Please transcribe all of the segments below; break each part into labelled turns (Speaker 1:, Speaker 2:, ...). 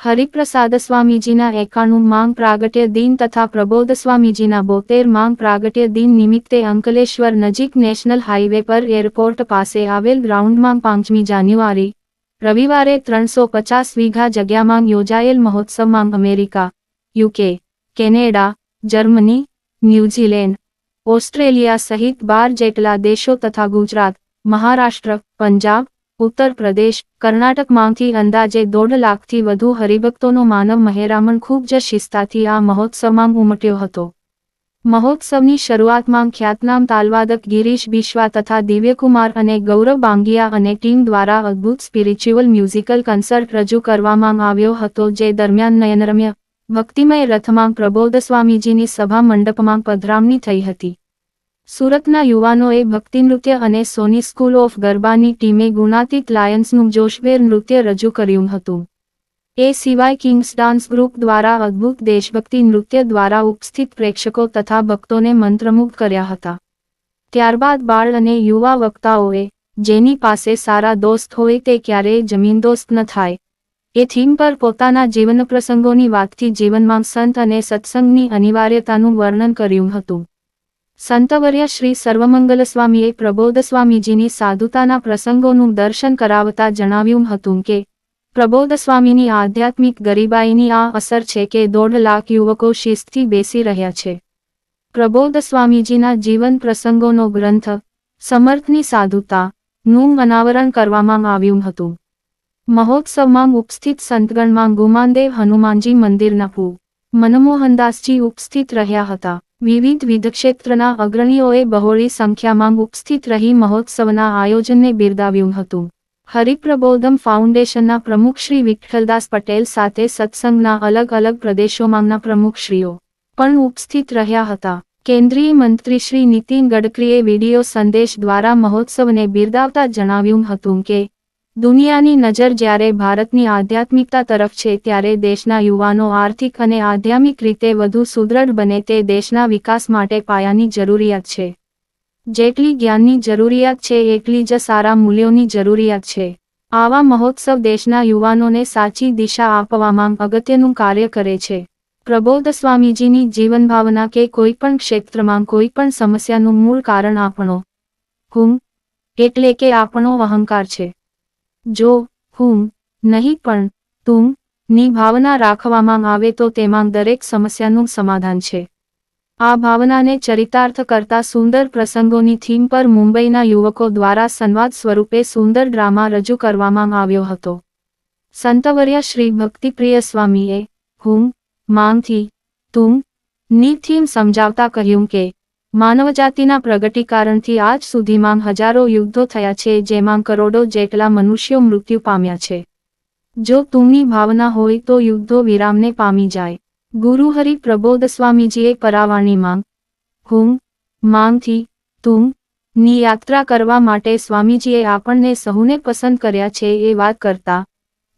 Speaker 1: હરિપ્રસાદ સ્વામીજીના એકાણું માંગ પ્રાગટ્ય દિન તથા પ્રબોધ સ્વામીજીના બોતેર માંગ પ્રાગટ્ય દિન નિમિત્તે અંકલેશ્વર નજીક નેશનલ હાઈવે પર એરપોર્ટ પાસે આવેલ ગ્રાઉન્ડમાં પાંચમી જાન્યુઆરી, રવિવારે ત્રણસો પચાસ વીઘા જગ્યામાં યોજાયેલ મહોત્સવમાં America UK Canada, Germany, New Zealand, Australia સહિત બાર જેટલા દેશો તથા ગુજરાત, મહારાષ્ટ્ર, પંજાબ ઉત્તર પ્રદેશ, કર્ણાટકમાંથી અંદાજે દોઢ લાખથી વધુ હરિભક્તોનો માનવ મહેરામણ ખૂબ જ શિસ્તાથી આ મહોત્સવમાં ઉમટ્યો હતો. મહોત્સવની શરૂઆતમાં ખ્યાતનામ તાલવાદક ગિરીશ બિશ્વા તથા દિવ્યકુમાર અને ગૌરવ બાંગિયા અને ટીમ દ્વારા અદ્ભુત સ્પિરિચ્યુઅલ મ્યુઝિકલ કન્સર્ટ રજૂ કરવામાં આવ્યો હતો જે દરમિયાન નયનરમ્ય, ભક્તિમય રથમાં પ્રબોધ સ્વામીજીની સભા મંડપમાં પધરામણી થઈ હતી. સુરતના યુવાનોએ ભક્તિનૃત્ય અને સોની સ્કૂલ ઓફ ગરબાની ટીમે ગુણાતીત લાયન્સનું જોશભેર નૃત્ય રજૂ કર્યું હતું. એ સિવાય કિંગ્સ ડાન્સ ગ્રુપ દ્વારા અદ્ભુત દેશભક્તિ નૃત્ય દ્વારા ઉપસ્થિત પ્રેક્ષકો તથા ભક્તોને મંત્રમુગ્ધ કર્યા હતા. ત્યારબાદ બાળ અને યુવા વક્તાઓએ જેની પાસે સારા દોસ્ત હોય તે ક્યારેય જમીનદોસ્ત ન થાય. એ થીમ પર પોતાના જીવન પ્રસંગોની વાતથી જીવનમાં સંત અને સત્સંગની અનિવાર્યતાનું વર્ણન કર્યું હતું. સંતવર્ય શ્રી સર્વમંગલ સ્વામીએ પ્રબોધ સ્વામીજીની સાધુતાના પ્રસંગોનું દર્શન કરાવતા જણાવ્યું હતું કે પ્રબોધ સ્વામીની આધ્યાત્મિક ગરીબાઈની આ અસર છે કે દોઢ લાખ યુવકો શિસ્તથી બેસી રહ્યા છે. પ્રબોધ સ્વામીજીના જીવન પ્રસંગોનો ગ્રંથ, સમર્થની સાધુતા, નું અનાવરણ કરવામાં આવ્યું હતું. મહોત્સવમાં ઉપસ્થિત સંતગણમાં ગુમાનદેવ હનુમાનજી મંદિરના પૂ. મનમોહનદાસજી ઉપસ્થિત રહ્યા હતા. વિવિધ વિધક્ષેત્રના અગ્રણીઓએ બહોળી સંખ્યામાં ઉપસ્થિત રહી મહોત્સવના આયોજનને બિરદાવ્યું હતું. હરિપ્રબોધમ ફાઉન્ડેશનના પ્રમુખ શ્રી વિઠ્ઠલદાસ પટેલ સાથે સત્સંગના અલગ અલગ પ્રદેશોમાંના પ્રમુખશ્રીઓ પણ ઉપસ્થિત રહ્યા હતા. કેન્દ્રીય મંત્રી શ્રી નીતિન ગડકરીએ વીડિયો સંદેશ દ્વારા મહોત્સવને બિરદાવતા જણાવ્યું હતું કે દુનિયાની નજર જ્યારે ભારતની આધ્યાત્મિકતા તરફ છે ત્યારે દેશના યુવાનો આર્થિક અને આધ્યાત્મિક રીતે વધુ સુદૃઢ બને તે દેશના વિકાસ માટે પાયાની જરૂરિયાત છે. જેટલી જ્ઞાનની જરૂરિયાત છે, એટલી જ સારા મૂલ્યોની જરૂરિયાત છે. આવા મહોત્સવ દેશના યુવાનોને સાચી દિશા આપવામાં અગત્યનું કાર્ય કરે છે. પ્રબોધ સ્વામીજીની જીવનભાવના કે કોઈપણ ક્ષેત્રમાં કોઈપણ સમસ્યાનું મૂળ કારણ આપણો. હું એટલે કે આપણો અહંકાર છે. જો, હું, નહીં પણ, તું, ની ભાવના રાખવામાં આવે તો તેમાં દરેક સમસ્યાનું સમાધાન છે. આ ભાવનાને ચરિતાર્થ કરતા સુંદર પ્રસંગોની થીમ પર મુંબઈના યુવકો દ્વારા સંવાદ સ્વરૂપે સુંદર ડ્રામા રજૂ કરવામાં આવ્યો હતો. સંતવર્ય શ્રી ભક્તિપ્રિય સ્વામીએ, હું, માંગથી, તું, ની થીમ સમજાવતા કહ્યું કે માનવજાતિના પ્રગટીકારણથી આજ સુધીમાં હજારો યુદ્ધો થયા છે, જેમાં કરોડો જેટલા મનુષ્યો મૃત્યુ પામ્યા છે. જો તુમની ભાવના હોય તો યુદ્ધો વિરામને પામી જાય. ગુરુહરિ પ્રબોધ સ્વામીજીએ પરાવાણીમાં હું, માંગથી, તું, ની યાત્રા કરવા માટે સ્વામીજીએ આપણને સહુને પસંદ કર્યા છે એ વાત કરતા,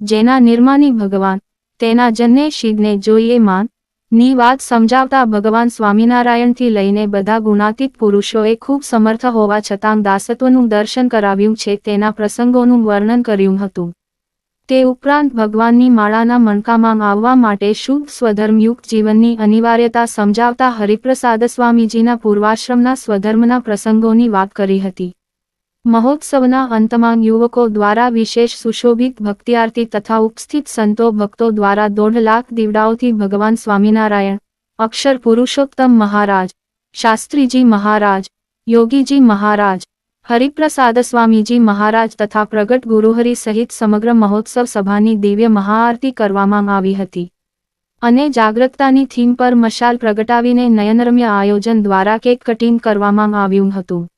Speaker 1: જેના નિર્માની ભગવાન, તેના જન્ને શિવને જોઈએ માન ની વાત સમજાવતા ભગવાન સ્વામિનારાયણથી લઈને બધા ગુણાતીત પુરુષોએ ખૂબ સમર્થ હોવા છતાં દાસત્વનું દર્શન કરાવ્યું છે તેના પ્રસંગોનું વર્ણન કર્યું હતું. તે ઉપરાંત ભગવાનની માળાના મણકામાં આવવા માટે શુદ્ધ સ્વધર્મયુક્ત જીવનની અનિવાર્યતા સમજાવતા હરિપ્રસાદ સ્વામીજીના પૂર્વાશ્રમના સ્વધર્મના પ્રસંગોની વાત કરી હતી. મહોત્સવના અંતમાં યુવકો દ્વારા વિશેષ સુશોભિત ભક્તિઆરતી તથા ઉપસ્થિત સંતો ભક્તો દ્વારા દોઢ લાખ દીવડાઓથી ભગવાન સ્વામિનારાયણ, અક્ષર પુરુષોત્તમ મહારાજ, શાસ્ત્રીજી મહારાજ, યોગીજી મહારાજ, હરિપ્રસાદ સ્વામીજી મહારાજ તથા પ્રગટ ગુરુહરિ સહિત સમગ્ર મહોત્સવ સભાની દિવ્ય મહાઆરતી કરવામાં આવી હતી. અને જાગૃતતાની થીમ પર મશાલ પ્રગટાવીને નયનરમ્ય આયોજન દ્વારા કેક કટિંગ કરવામાં આવ્યું હતું.